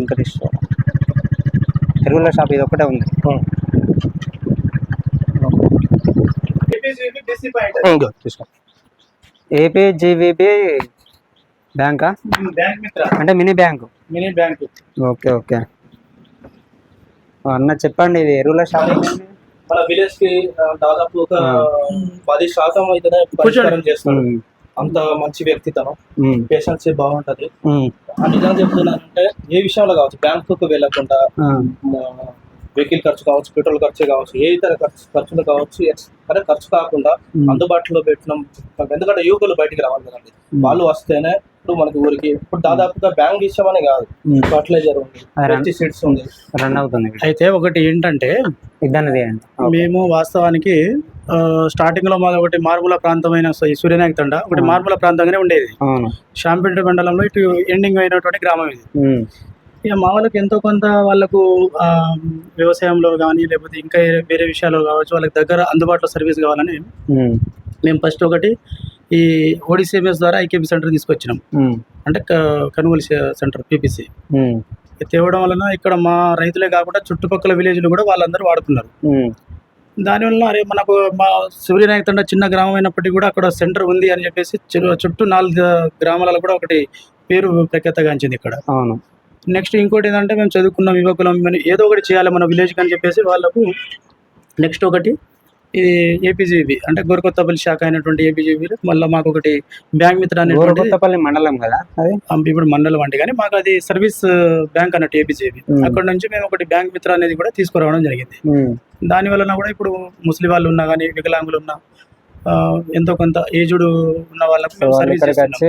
వెంకటేశ్వర. ఎరువుల షాప్ ఇది ఒకటే ఉంది తీసుకో. ఏపీజీవీబీ బ్యాంకా? అంటే mini bank. Mini bank. Okay okay. అన్న చెప్పండి ఇది ఎరువుల షాప్ మన విలేజ్కి దాదాపు ఒక. పది శాతం అయితేనే పరిష్కారం చేస్తాడు అంత మంచి వ్యక్తితనం. పేషెన్స్ బాగుంటది. ఆ నిజం చెప్తున్నానంటే ఏ విషయంలో కావచ్చు బ్యాంకుకు వెళ్ళకుండా వెహికల్ ఖర్చు కావచ్చు పెట్రోల్ ఖర్చు కావచ్చు ఏ ఇతర ఖర్చు ఖర్చులు కావచ్చు అదే ఖర్చు కాకుండా అందుబాటులో పెట్టినాం. ఎందుకంటే యువకులు బయటికి రావాలి కదండి. వాళ్ళు వస్తేనే ఇప్పుడు మనకి ఊరికి ఇప్పుడు దాదాపుగా బ్యాంక్ విషయమనే కాదు. ఫర్టిలైజర్ ఉంది అరే. పెస్టిసైడ్స్ ఉంది. రన్ అవుతుంది. అయితే ఒకటి ఏంటంటే మేము వాస్తవానికి స్టార్టింగ్లో మాది ఒకటి మార్ముల ప్రాంతమైన సూర్యనాయక తండ ఒకటి మార్ముల ప్రాంతంగానే ఉండేది షాంపేట మండలంలో ఇటు ఎండింగ్ అయినటువంటి గ్రామం ఇది. ఇక మా వాళ్ళకి ఎంతో కొంత వాళ్ళకు వ్యవసాయంలో కానీ లేకపోతే ఇంకా వేరే విషయాల్లో కావచ్చు వాళ్ళకి దగ్గర అందుబాటులో సర్వీస్ కావాలని. మేము ఫస్ట్ ఒకటి ఈ ఓడిసిఎంఎస్ ద్వారా ఐకేపీ సెంటర్ తీసుకొచ్చినాం. అంటే కొనుగోలు సెంటర్ పీపీసీ. తేవడం వలన ఇక్కడ మా రైతులే కాకుండా చుట్టుపక్కల విలేజ్లు కూడా వాళ్ళందరూ వాడుతున్నారు. దానివల్ల అరే మనకు మా సూర్యనాయక తండ చిన్న గ్రామం అయినప్పటికీ కూడా అక్కడ సెంటర్ ఉంది అని చెప్పేసి చుట్టూ నాలుగు గ్రామాలలో కూడా ఒకటి పేరు ప్రఖ్యాతగాంచింది ఇక్కడ. అవును. నెక్స్ట్ ఇంకోటి ఏంటంటే మేము చదువుకున్న యువకులం ఏదో ఒకటి చేయాలి మన విలేజ్కి అని చెప్పేసి వాళ్ళకు నెక్స్ట్ ఒకటి ఇది ఏపీజీబీ అంటే గోరకొత్తపల్లి శాఖ అయినటువంటి ఏపీజీబీ మళ్ళీ మాకు ఒకటి బ్యాంక్ మిత్ర అనేటువంటి మండలం కదా అది ఇప్పుడు మండలం అంటే కానీ మాకు అది సర్వీస్ బ్యాంక్ అన్నట్టు ఏపీజీబీ. అక్కడ నుంచి మేము ఒకటి బ్యాంక్ మిత్ర అనేది కూడా తీసుకురావడం జరిగింది. దాని వలన కూడా ఇప్పుడు ముస్లిం వాళ్ళు ఉన్నా కానీ వికలాంగులు ఉన్నా ఎంతో కొంత ఏజ్డ్ ఉన్న వాళ్ళకు సర్వీస్ చేస్తున్నాం.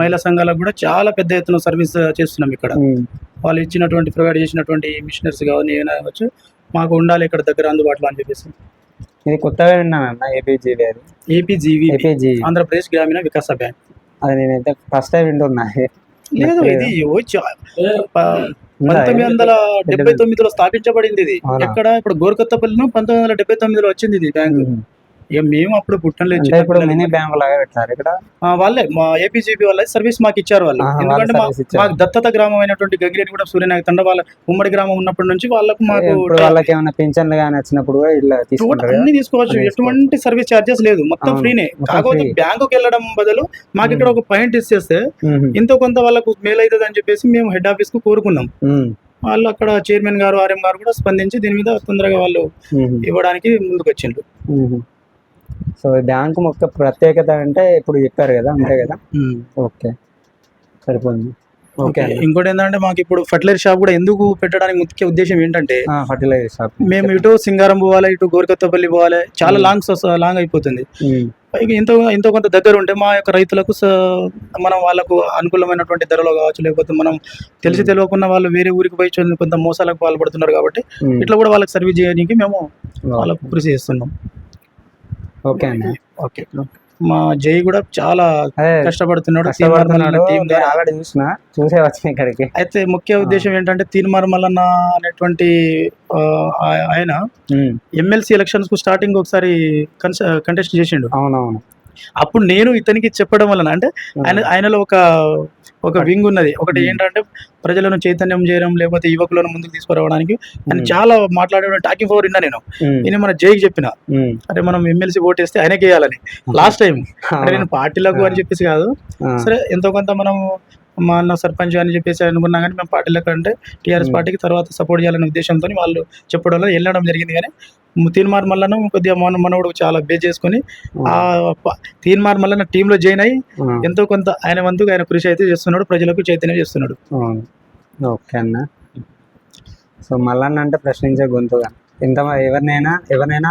మహిళా సంఘాలకు కూడా చాలా పెద్ద ఎత్తున సర్వీస్ చేస్తున్నాం ఇక్కడ. వాళ్ళు ఇచ్చినటువంటి ప్రొవైడ్ చేసినటువంటి మిషనరీస్ కానీ ఏమైనా కావచ్చు మాకు ఉండాలి ఇక్కడ దగ్గర అందుబాటులో అని చెప్పేసి ఇది కొత్తగా విన్నాను ఏపీజీవీ అది. ఏపీజీవీ ఏపీజీ ఆంధ్రప్రదేశ్ గ్రామీణ వికాస బ్యాంక్. అది నేనైతే ఫస్ట్ టైం వింటున్నా. లేదు ఇది పంతొమ్మిది వందల డెబ్బై తొమ్మిదిలో స్థాపించబడింది ఇది? ఎక్కడ? ఇప్పుడు గోరకొత్తపల్లిలో పంతొమ్మిది వందల డెబ్బై తొమ్మిదిలో వచ్చింది ఇది బ్యాంక్. ఇక మేము అప్పుడు పుట్టలేదు అంటే ఇప్పుడు మినీ బ్యాంక్ లాగా పెట్టారు ఇక్కడ ఆ, వాళ్ళే మా ఏపీజీపీ వాళ్ళే సర్వీస్ మాకు ఇచ్చారు వాళ్ళు ఆహా, ఎందుకంటే వాళ్ళు మా- service ఇచ్చారు. మాకు దత్తత గ్రామం అయినటువంటి గంగిరెడ్డి కూడా సూర్యనాయక తండ వాళ్ళ ఉమ్మడి గ్రామం ఉన్నప్పటి నుంచి వాళ్ళకు మాకు ఇప్పుడు వాళ్ళకి ఏమైనా పింఛన్లు కానీ వచ్చినప్పుడు కూడా ఇలా టోటల్ తీసుకుంటారు కదా? అన్ని తీసుకోవచ్చు అన్ని ఎటువంటి సర్వీస్ చార్జెస్ లేదు మొత్తం అవును, ఫ్రీనే మొత్తం కాకపోతే free. బ్యాంకుకి వెళ్ళడం బదులు మాకు ఇక్కడ ఒక పాయింట్ ఇచ్చేస్తే. ఎంతో కొంత వాళ్ళకు మేలు అవుతుంది అని చెప్పేసి మేము హెడ్ ఆఫీస్కు కోరుకున్నాం. వాళ్ళు అక్కడ చైర్మన్ గారు ఆర్ఎం గారు కూడా స్పందించి దీని మీద తొందరగా వాళ్ళు. ఇవ్వడానికి ముందుకు వచ్చిండ్రు. సో ఈ బ్యాంకు మొక్క ప్రత్యేకత అంటే ఇప్పుడు చెప్పారు కదా అంతే కదా? ఓకే. సరిపోయింది. ఓకే. ఇంకోటి ఏంటంటే మాకు ఇప్పుడు ఫర్టిలైజర్ షాప్ కూడా ఎందుకు పెట్టడానికి ముఖ్య ఉద్దేశం ఏంటంటే ఫర్టిలైజర్ షాప్. మేము ఇటు సింగారం పోవాలి ఇటు గోరకొత్తపల్లి పోవాలి చాలా లాంగ్ లాంగ్ అయిపోతుంది. పైగా ఎంతో ఎంతో కొంత దగ్గర ఉంటే మా యొక్క రైతులకు మనం వాళ్ళకు అనుకూలమైనటువంటి ధరలో కావచ్చు లేకపోతే మనం తెలిసి తెలియకుండా వాళ్ళు వేరే ఊరికి పోయి కొంత మోసాలకు పాల్పడుతున్నారు కాబట్టి. ఇట్లా కూడా వాళ్ళకి సర్వీస్ చేయడానికి మేము వాళ్ళకు కృషి చేస్తున్నాం. ఓకే అండి. ఓకే. మా జై కూడా చాలా కష్టపడుతున్నాడు. ఆల్రెడీ చూసిన చూసే వచ్చిన ఇక్కడికి. అయితే ముఖ్య ఉద్దేశం ఏంటంటే తీన్మార్ మల్లన్న అనేటువంటి ఆయన. ఎమ్మెల్సీ ఎలక్షన్స్కు స్టార్టింగ్ ఒకసారి కంటెస్ట్ చేసిండు. అవునవును. అప్పుడు నేను ఇతనికి చెప్పడం వలన అంటే ఆయన ఆయనలో ఒక ఒక వింగ్ ఉన్నది ఒకటి Hmm. ఏంటంటే ప్రజలను చైతన్యం చేయడం లేకపోతే యువకులను ముందుకు తీసుకురావడానికి ఆయన Hmm. చాలా మాట్లాడే టాకింగ్ పవర్ విన్నా నేను. నేను మన జైకి చెప్పిన. అరే మనం ఎమ్మెల్సీ ఓటేస్తే ఆయనకి వేయాలని లాస్ట్ టైం అంటే నేను పార్టీలకు అని చెప్పేసి కాదు ఆ. సరే ఎంతో కొంత మనం మా అన్న సర్పంచ్ అని చెప్పేసి అనుకున్నా కానీ మేము పార్టీలకు అంటే టీఆర్ఎస్ Hmm. పార్టీకి తర్వాత సపోర్ట్ చేయాలనే ఉద్దేశంతో వాళ్ళు చెప్పడం వల్ల వెళ్ళడం జరిగింది కానీ తీన్మార్ మల్లన్న కొద్దిగా మన మనోడు చాలా బేస్ చేసుకొని ఆ ప- తీన్మార్ మల్లన్న టీంలో జాయిన్ అయ్యి ఆ. ఎంతో కొంత ఆయన వంతుగా ఆయన కృషి అయితే చేస్తున్నాడు ప్రజలకు చైతన్యం చేస్తున్నాడు. ఓకే అన్న. సో మల్లన్న అంటే ప్రశ్నించే గొంతుగా. ఎంత ఎవరినైనా ఎవరినైనా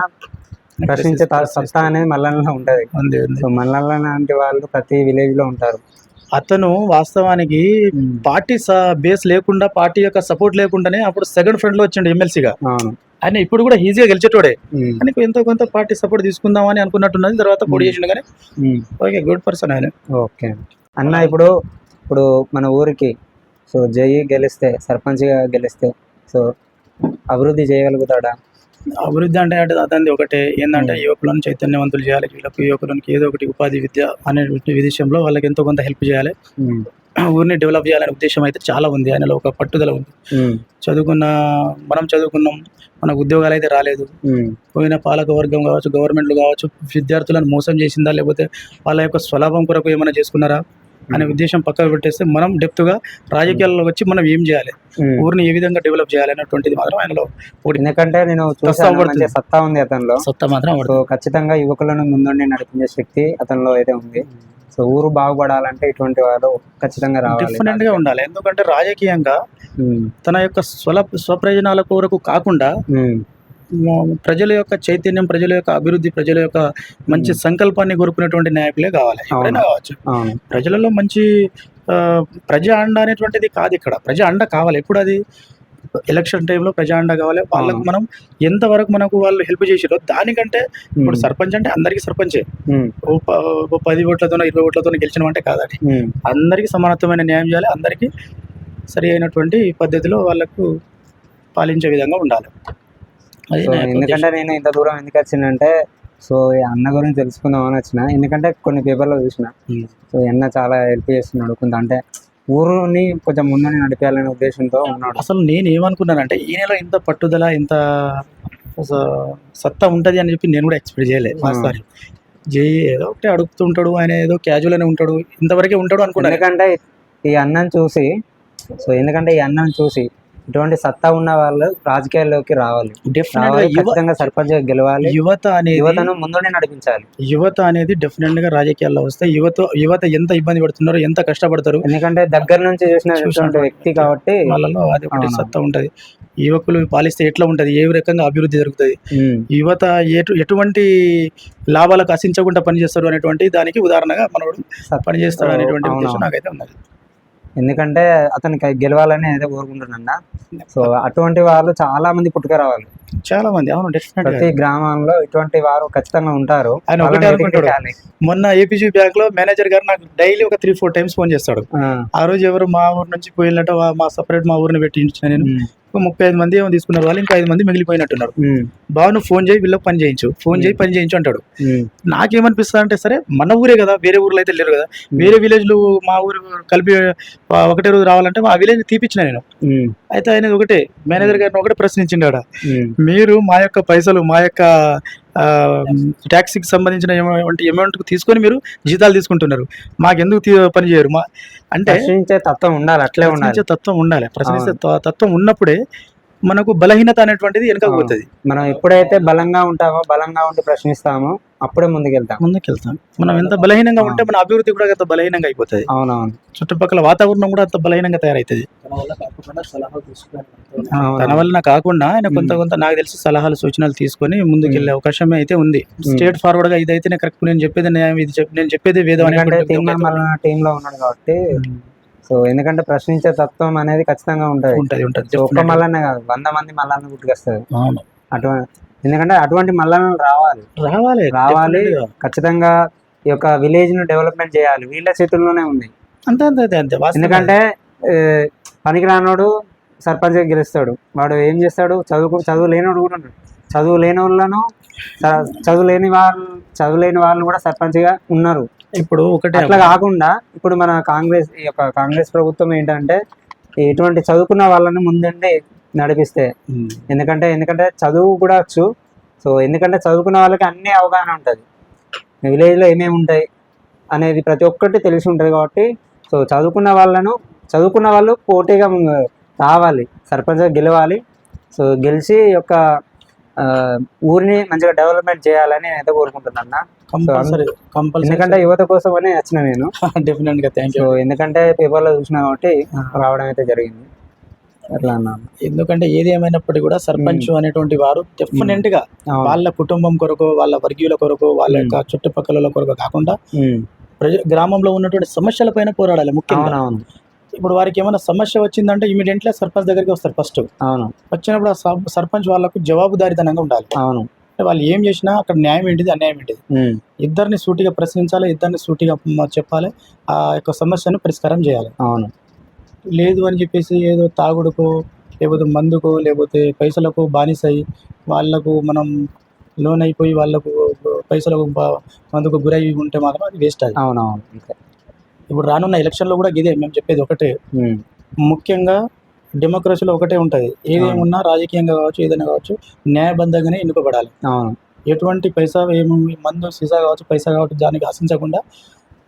ప్రశ్నించే సత్తా అనేది మల్లన్నలో ఉంటది. సో మల్లన్న లాంటి వాళ్ళు ప్రతి విలేజ్లో ఉంటారు. అతను వాస్తవానికి పార్టీ బేస్ లేకుండా పార్టీ యొక్క సపోర్ట్ లేకుండానే అప్పుడు సెకండ్ ఫ్రంట్లో వచ్చిండు ఎమ్మెల్సీగా. ఆయన ఇప్పుడు కూడా ఈజీగా గెలిచేటోడే. కానీ ఎంతో కొంత పార్టీ సపోర్ట్ తీసుకుందామని అనుకున్నట్టున్నది తర్వాత పోటీ చేసిండు కానీ. ఓకే గుడ్ పర్సన్ ఆయన. ఓకే. అన్న ఇప్పుడు ఇప్పుడు మన ఊరికి సో జయి గెలిస్తే సర్పంచ్గా గెలిస్తే సో అభివృద్ధి చేయగలుగుతాడా? అభివృద్ధి అంటే అంటే అతనిది ఒకటే. ఏంటంటే. యువకులను చైతన్యవంతులు చేయాలి. వీళ్ళకు యువకులకు ఏదో ఒకటి ఉపాధి విద్య అనే విషయంలో వాళ్ళకి ఎంతో కొంత హెల్ప్ చేయాలి. ఊరిని డెవలప్ చేయాలనే ఉద్దేశం అయితే చాలా ఉంది. ఆయనలో ఒక పట్టుదల ఉంది. చదువుకున్న మనం చదువుకున్నాం మనకు ఉద్యోగాలు అయితే రాలేదు. పోయిన పాలక వర్గం కావచ్చు గవర్నమెంట్లు కావచ్చు విద్యార్థులను మోసం చేసిందా లేకపోతే వాళ్ళ యొక్క స్వలాభం కొరకు ఏమైనా చేసుకున్నారా? అనే ఉద్దేశం పక్కకు పెట్టేస్తే మనం డెప్త్గా రాజకీయాల్లో వచ్చి మనం ఏం చేయాలి? ఉమ్. ఊరిని ఏ విధంగా డెవలప్ చేయాలి అనేటువంటిది మాత్రం ఆయనలో ఎందుకంటే నేను సత్తా ఉంది అతనిలో. సొత్త మాత్రం ఖచ్చితంగా యువకులను ముందుండి నడిపించే శక్తి అతనిలో అయితే ఉంది. సో ఊరు బాగుపడాలంటే ఇటువంటి వారు ఖచ్చితంగా రావాలి. డిఫరెంట్గా ఉండాలి. ఎందుకంటే రాజకీయంగా తన యొక్క స్వల స్వప్రయోజనాల కొరకు కాకుండా ప్రజల యొక్క చైతన్యం ప్రజల యొక్క అభివృద్ధి ప్రజల యొక్క మంచి సంకల్పాన్ని కోరుకునేటువంటి నాయకులే కావాలి. ఎవరైనా కావచ్చు. ప్రజలలో మంచి ప్రజా అండ అనేటువంటిది కాదు ఇక్కడ. ప్రజా అండ కావాలి. ఎప్పుడు అది? ఎలక్షన్ టైంలో ప్రజా అండ కావాలి. వాళ్ళకు. మనం ఎంతవరకు మనకు వాళ్ళు హెల్ప్ చేసారో దానికంటే ఇప్పుడు సర్పంచ్ అంటే అందరికీ సర్పంచే. పది ఓట్లతోనో ఇరవై ఓట్లతోనో గెలిచిన అంటే ఉమ్. అందరికీ సమానత్వమైన న్యాయం చేయాలి. అందరికీ సరి అయినటువంటి పద్ధతిలో వాళ్ళకు పాలించే విధంగా ఉండాలి. ఎందుకంటే నేను ఇంత దూరం ఎందుకు వచ్చినంటే సో ఈ అన్న గురించి తెలుసుకుందామని వచ్చిన. ఎందుకంటే కొన్ని పేపర్లో చూసిన. సో ఈ అన్న చాలా హెల్ప్ చేస్తున్నాడు కొంత అంటే ఊరుని కొంచెం ముందని నడిపేయాలనే ఉద్దేశంతో ఉన్నాడు. అసలు నేను ఏమనుకున్నానంటే ఈయనలో ఇంత పట్టుదల ఇంత స- సత్తా ఉంటుంది అని చెప్పి నేను కూడా ఎక్స్పెక్ట్ చేయలేదు. వాస్తవానికి. జే ఏదో ఒకటి అడుగుతుంటాడు ఆయన ఏదో క్యాజువల్ అని ఉంటాడు ఇంతవరకే ఉంటాడు అనుకున్నాను. ఎందుకంటే ఈ అన్నని చూసి సో ఎందుకంటే ఈ అన్నని చూసి ఇటువంటి సత్తా ఉన్న వాళ్ళు రాజకీయాల్లోకి రావాలి. ఖచ్చితంగా సర్పంచ్ గెలవాలి. యువత అనేది యువతను ముందునే నడిపించాలి. యువత అనేది డెఫినెట్గా రాజకీయాల్లో వస్తే యువత యువత ఎంత ఇబ్బంది పడుతున్నారో ఎంత కష్టపడతారు ఎందుకంటే దగ్గర నుంచి చూసిన వ్యక్తి కాబట్టి వాళ్ళలో అది ఒకటి. సత్తా ఉంటది. యువకులు పాలిస్తే ఎట్లా ఉంటది? ఏ రకంగా అభివృద్ధి జరుగుతుంది? యువత ఎటు ఎటువంటి లాభాలకు ఆశించకుండా పనిచేస్తారు అనేటువంటి దానికి ఉదాహరణగా మనోడు సత్- పనిచేస్తాడు అనేటువంటి. ఉద్దేశం నాకైతే ఉన్నది. ఎందుకంటే అతనికి గెలవాలని అయితే కోరుకుంటున్నా సో అటువంటి వాళ్ళు చాలా మంది పుట్టుక రావాలి చాలా మంది అవును డెఫినెట్ ప్రతి గ్రామంలో ఇటువంటి వారు ఖచ్చితంగా ఉంటారు. ఆయన ఒకటే అనుకుంటాడు. మొన్న ఏపీజీ బ్యాంక్లో మేనేజర్ గారు నాకు డైలీ ఒక త్రీ ఫోర్ టైమ్స్ ఫోన్ చేస్తాడు. ఆ, రోజు ఎవరు మా ఊరు నుంచి పోయినట్టు మా సపరేట్ మా ఊరిని పెట్టించిన నేను ముప్పై ఐదు మంది ఏమో తీసుకున్నారు వాళ్ళు ఇంకా ఐదు మంది మిగిలిపోయినట్టున్నారు. బాగా నువ్వు ఫోన్ చేయి వీళ్ళకి పని చేయించు. ఫోన్ చేయి పని చేయించు అంటాడు. నాకేమనిపిస్తుంది అంటే సరే మన ఊరే కదా వేరే ఊర్లో అయితే లేరు కదా. వేరే విలేజ్లు మా ఊరు కలిపి ఒకటే రోజు రావాలంటే ఆ విలేజ్ తీపిచ్చిన నేను. అయితే ఆయన ఒకటే మేనేజర్ గారిని ఒకటే ప్రశ్నించిండు మీరు మా యొక్క పైసలు మా యొక్క ట్యాక్సీకి సంబంధించిన అమౌంట్ అమౌంట్ తీసుకొని మీరు జీతాలు తీసుకుంటున్నారు. మాకెందుకు పని చేయరు? మా అంటే తత్వం ఉండాలి అట్లే ఉండాలి. తత్వం ఉండాలి. ప్రశ్నించే తత్వం ఉన్నప్పుడే మనకు బలహీనత అనేటువంటిది వెనకకు పోతుంది. మనం ఎప్పుడైతే బలంగా ఉంటామో బలంగా ఉండి ప్రశ్నిస్తామో అప్పుడే ముందుకెళ్తాం. ముందుకెళ్తాం. మనం ఎంత బలహీనంగా ఉంటే మన అభివృద్ధి కూడా అంత బలహీనంగా అయిపోతుంది. అవునవును. చుట్టుపక్కల వాతావరణం కూడా అంత బలహీనంగా తయారవుతుంది తన వలన కాకుండా ఆయన కొంత కొంత నాకు తెలిసి సలహాలు సూచనలు తీసుకొని ముందుకెళ్ళే అవకాశం అయితే ఉంది. స్టేట్ ఫార్వర్డ్గా ఇదైతేనే కరెక్ట్. నేను చెప్పేది నేను చెప్పేది వేదం టీమ్లో ఉన్నాడు కాబట్టి సో ఎందుకంటే ప్రశ్నించే తత్వం అనేది ఖచ్చితంగా ఉంటది. ఉంటది ఉంటది సో ఒక్క. మల్లన్న కాదు వంద మంది మల్లన్న అవును. అటువంటి ఎందుకంటే అటువంటి మల్లన్నలు రావాలి. రావాలి రావాలి. ఖచ్చితంగా ఈ యొక్క విలేజ్ను డెవలప్మెంట్ చేయాలి. వీళ్ళ చేతుల్లోనే ఉంది. అంతే అంతే అంతే అంతే వాస్తవం. ఎందుకంటే పనికి రానోడు సర్పంచ్ గెలుస్తాడు. వాడు ఏం చేస్తాడు? చదువుకు చదువు లేనోడు కూడా ఉన్నాడు. చదువు లేని వాళ్ళను చదువు లేని వాళ్ళు చదువు లేని వాళ్ళు కూడా సర్పంచ్గా ఉన్నారు. ఇప్పుడు ఒకటే అట్లా కాకుండా ఇప్పుడు మన కాంగ్రెస్ ఈ యొక్క కాంగ్రెస్ ప్రభుత్వం ఏంటంటే ఇటువంటి చదువుకున్న వాళ్ళని ముందుండి నడిపిస్తే. ఎందుకంటే ఎందుకంటే చదువు కూడా వచ్చు. సో ఎందుకంటే చదువుకున్న వాళ్ళకి అన్ని అవగాహన ఉంటుంది. విలేజ్లో ఏమేమి ఉంటాయి అనేది ప్రతి ఒక్కటి తెలిసి ఉంటుంది కాబట్టి సో చదువుకున్న వాళ్ళను చదువుకున్న వాళ్ళు పోటీగా రావాలి. సర్పంచ్గా గెలవాలి. సో గెలిచి యొక్క ఊరిని మంచిగా డెవలప్మెంట్ చేయాలని నేనైతే అన్న. కంపల్సరీ కంపల్సరీ ఎందుకంటే యువత కోసం అనే వచ్చిన నేను. డెఫినెట్గా థ్యాంక్ యూ సో ఎందుకంటే పేపర్లో చూసిన కాబట్టి రావడం అయితే జరిగింది. అట్లా అన్నాను ఎందుకంటే ఏది ఏమైనప్పటికీ కూడా సర్పంచ్ అనేటువంటి వారు డెఫినెట్గా. వాళ్ళ కుటుంబం కొరకు వాళ్ళ వర్గీయుల కొరకు వాళ్ళ యొక్క చుట్టుపక్కల కొరకు కాకుండా. ప్రజ గ్రామంలో ఉన్నటువంటి సమస్యల పైన పోరాడాలి ముఖ్యంగా. ఇప్పుడు వారికి ఏమైనా సమస్య వచ్చిందంటే ఇమీడియట్లీ సర్పంచ్ దగ్గరికి వస్తారు ఫస్ట్ అవును. వచ్చినప్పుడు ఆ సర్- సర్పంచ్ వాళ్ళకు జవాబుదారితనంగా ఉండాలి. అవును. వాళ్ళు ఏం చేసినా అక్కడ న్యాయం ఏంటిది అన్యాయం ఏంటిది. ఇద్దరిని సూటిగా ప్రశ్నించాలి ఇద్దరిని సూటిగా చెప్పాలి ఆ యొక్క సమస్యను పరిష్కారం చేయాలి. అవును. లేదు అని చెప్పేసి ఏదో తాగుడుకో లేకపోతే మందుకో లేకపోతే పైసలకు బానిసై వాళ్ళకు మనం లోన్ అయిపోయి వాళ్ళకు పైసలకు మందుకు గురై ఉంటే మాత్రం అది వేస్ట్ అది. అవునవును. ఇప్పుడు రానున్న ఎలక్షన్లో కూడా ఇదే మేము చెప్పేది ఒకటే. ముఖ్యంగా డెమోక్రసీలో ఒకటే ఉంటుంది. ఏదేమున్నా రాజకీయంగా కావచ్చు ఏదైనా కావచ్చు న్యాయబద్ధంగానే ఎన్నుకోబడాలి. అవును. ఎటువంటి పైసా ఏమి మందు సీసా కావచ్చు పైసా కావచ్చు దానికి ఆశించకుండా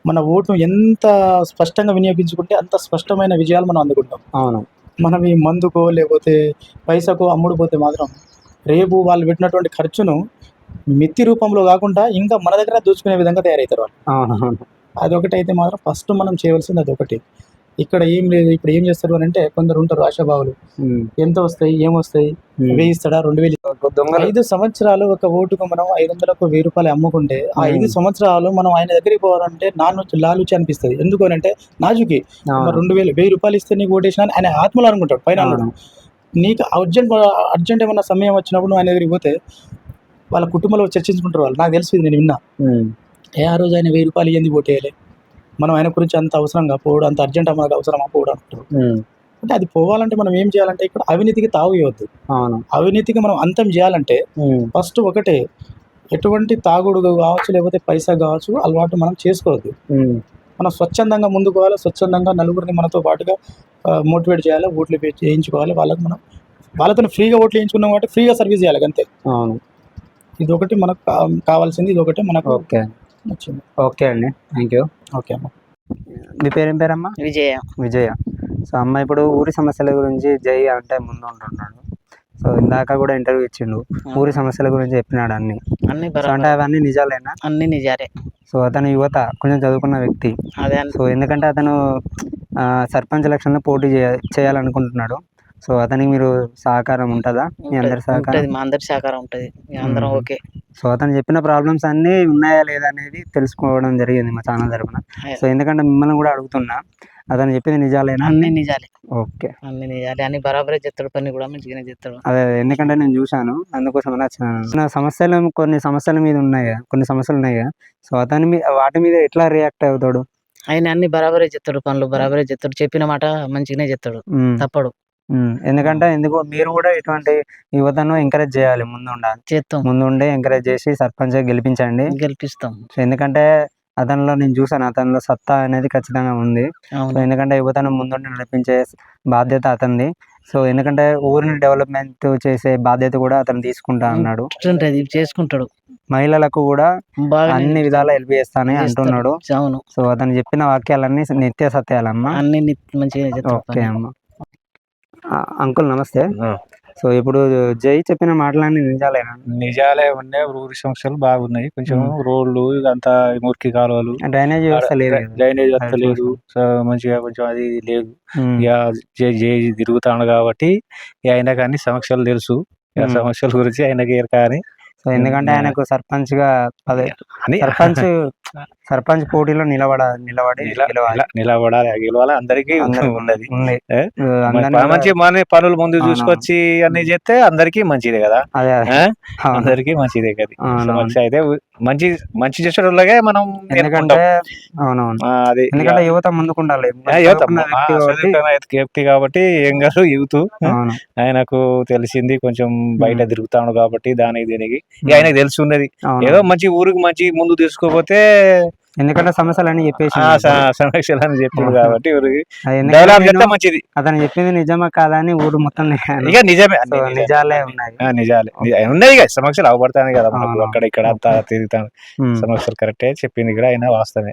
మన ఓటును ఎంత స్పష్టంగా వినియోగించుకుంటే అంత స్పష్టమైన విజయాలు మనం అందుకుంటాం. అవును. మనం ఈ మందుకో లేకపోతే పైసకో అమ్ముడుపోతే మాత్రం రేపు వాళ్ళు పెట్టినటువంటి ఖర్చును మిత్తి రూపంలో కాకుండా ఇంకా మన దగ్గర దోచుకునే విధంగా తయారవుతారు వాళ్ళు. అవును అవును అదొకటి అయితే మాత్రం ఫస్ట్ మనం చేయవలసింది అదొకటి. ఇక్కడ ఏం లేదు ఇప్పుడు ఏం చేస్తారు అని అంటే కొందరు ఉంటారు ఆశాభావులు. ఎంత వస్తాయి ఏం వస్తాయి. వెయ్యి ఇస్తాడా రెండు వేలు ఐదు సంవత్సరాలు ఒక ఓటుకు మనం ఐదు వందలకు వెయ్యి రూపాయలు అమ్ముకుంటే ఆ ఐదు సంవత్సరాలు మనం ఆయన దగ్గరికి పోవాలంటే నాన్న లాలుచి అనిపిస్తుంది. ఎందుకు అని అంటే నాజుకి రెండు వేలు వెయ్యి రూపాయలు ఇస్తే నీకు ఓటేసిన ఆయన ఆత్మలో అనుకుంటాడు పైన. నీకు అర్జెంట్ అర్జెంట్ ఏమన్నా సమయం వచ్చినప్పుడు నువ్వు ఆయన దగ్గరికి పోతే వాళ్ళ కుటుంబంలో చర్చించుకుంటారు వాళ్ళు. నాకు తెలుసు ఇది నేను విన్నా. ఏ ఆ రోజు ఆయన వెయ్యి రూపాయలు ఇయ్యంది ఓటేయాలి మనం ఆయన గురించి అంత అవసరంగా పోవడం అంత అర్జెంట్ మనకు అవసరమా పోవడం అంటే అది పోవాలంటే మనం ఏం చేయాలంటే ఇక్కడ అవినీతికి తావు ఇవ్వద్దు అవును. అవినీతికి మనం అంతం చేయాలంటే ఫస్ట్ ఒకటే ఎటువంటి తాగుడు కావచ్చు లేకపోతే పైసా కావచ్చు అలవాటు మనం చేసుకోవద్దు. మనం స్వచ్ఛందంగా ముందుకు పోవాలి స్వచ్ఛందంగా నలుగురిని మనతో పాటుగా మోటివేట్ చేయాలి ఓట్లు వేయించుకోవాలి. వాళ్ళకి మనం వాళ్ళతో ఫ్రీగా ఓట్లు వేయించుకున్నాం కాబట్టి ఫ్రీగా సర్వీస్ చేయాలి అంతే. అవును. ఇది ఒకటి మనకు కావాల్సింది ఇది ఒకటి మనకు ఓకే అండి. థ్యాంక్ యూ ఓకే అమ్మ. మీ పేరేం పేరమ్మా? విజయ. విజయ. సో అమ్మ ఇప్పుడు ఊరి సమస్యల గురించి జై అంటే ముందు ఉంటున్నాడు సో ఇందాక కూడా ఇంటర్వ్యూ ఇచ్చిండు. ఊరి సమస్యల గురించి చెప్పినాడు అన్ని. అన్ని సో అంటే అవన్నీ నిజాలేనా? అన్ని నిజారే సో అతను యువత కొంచెం చదువుకున్న వ్యక్తి. అదే సో ఎందుకంటే అతను సర్పంచ్ ఎలక్షన్లో పోటీ చేయ చేయాలనుకుంటున్నాడు. సో అతనికి మీరు సహకారం ఉంటుందా? మీ అందరి సహకారం? ఉంటది, మా అందరి సహకారం ఉంటది. మీ అందరం. ఓకే. సో అతను చెప్పిన ప్రాబ్లమ్స్ అన్నీ ఉన్నాయా లేదా అనేది తెలుసుకోవడం జరిగింది మా ఛానల్ తరపున. సో ఎందుకంటే మిమ్మల్ని కూడా అడుగుతున్నా అతను చెప్పింది నిజాలేనా? అన్ని నిజాలే. ఓకే. అన్ని నిజాలే. అన్ని బరాబరే చెప్తాడు పని కూడా మంచిగానే చెప్తాడు. అదే ఎందుకంటే నేను చూశాను అందుకోసం వచ్చినాను నా సమస్యలు కొన్ని సమస్యల మీద ఉన్నాయి కదా కొన్ని సమస్యలు ఉన్నాయి కదా. సో అతని మీద వాటి మీద ఎట్లా రియాక్ట్ అవుతాడు? ఆయన అన్ని బరాబరే చెప్తాడు పనులు బరాబరే చెప్తాడు. చెప్పిన మాట మంచిగానే చెప్తాడు. తప్పడు. ఎందుకంటే ఎందుకు మీరు కూడా ఇటువంటి యువతను ఎంకరేజ్ చేయాలి ముందు చేస్తాం ముందు ఉండి ఎంకరేజ్ చేసి సర్పంచ్ గెలిపించండి. గెలిపిస్తాం. సో ఎందుకంటే అతనిలో నేను చూసాను అతనిలో సత్తా అనేది ఖచ్చితంగా ఉంది. సో ఎందుకంటే యువతను ముందుండి నడిపించే బాధ్యత అతనిది. సో ఎందుకంటే ఊరిని డెవలప్మెంట్ చేసే బాధ్యత కూడా అతను తీసుకుంటా అన్నాడు. చేసుకుంటాడు. మహిళలకు కూడా అన్ని విధాలా హెల్ప్ చేస్తానని అంటున్నాడు. అవును. సో అతను చెప్పిన వాక్యాలన్నీ నిత్య సత్యాలమ్మా. అన్ని చెప్తాడు. ఓకే. అమ్మా. అంకుల్ నమస్తే. సో ఇప్పుడు జై చెప్పిన మాటలన్నీ నిజాలేనా? నిజాలే ఉన్నాయి. ఊరి సమస్యలు బాగున్నాయి. కొంచెం. రోడ్లు ఇదంతా మురికి కాలువలు. డ్రైనేజ్ వ్యవస్థ లేదు. డ్రైనేజ్ వ్యవస్థ లేదు. సో మంచిగా కొంచెం అది లేదు. ఇక జే జే తిరుగుతాడు కాబట్టి ఆయనకు అన్ని సమస్యలు తెలుసు. సమస్యల గురించి ఆయనకి కానీ సో ఎందుకంటే ఆయనకు సర్పంచ్గా అదే అని సర్పంచ్ సర్పంచ్ పోటీలో నిలబడ నిలబడి నిలబడాలి గెలవాలి. అందరికీ ఉన్నది. మంచి మన పనులు ముందు. చూసుకొచ్చి అన్ని చేస్తే అందరికీ మంచిదే కదా. అందరికీ మంచిదే కదా. అయితే మంచి మంచి చేసే వాళ్ళకే మనం అది ఎందుకంటే యువత ముందుకుండాలి. యువత వ్యక్తి కాబట్టి ఏం కాదు యూత్. ఆయనకు తెలిసింది కొంచెం బయట. తిరుగుతాడు కాబట్టి దానికి దీనికి. ఆయనకు తెలిసి ఉన్నది. ఏదో మంచి ఊరికి మంచి ముందు తీసుకోపోతే ఎందుకంటే చెప్పేసి సమస్యలు అని. కాబట్టి అది ఎందుకంటే డెవలప్ చేస్తే నేను మంచిది అతను చెప్పింది నిజమా కాదా అని ఊరు మొత్తం. ఇక నిజమే నిజాలే. ఉన్నాయి నిజాలే నిజ- ఉన్నాయి ఇక సమస్యలు అవపడతాయి కదా మనకు. అక్కడ ఇక్కడ అంతా తిరుగుతాను. సమస్యలు కరెక్టే చెప్పింది కూడా అయినా వాస్తవమే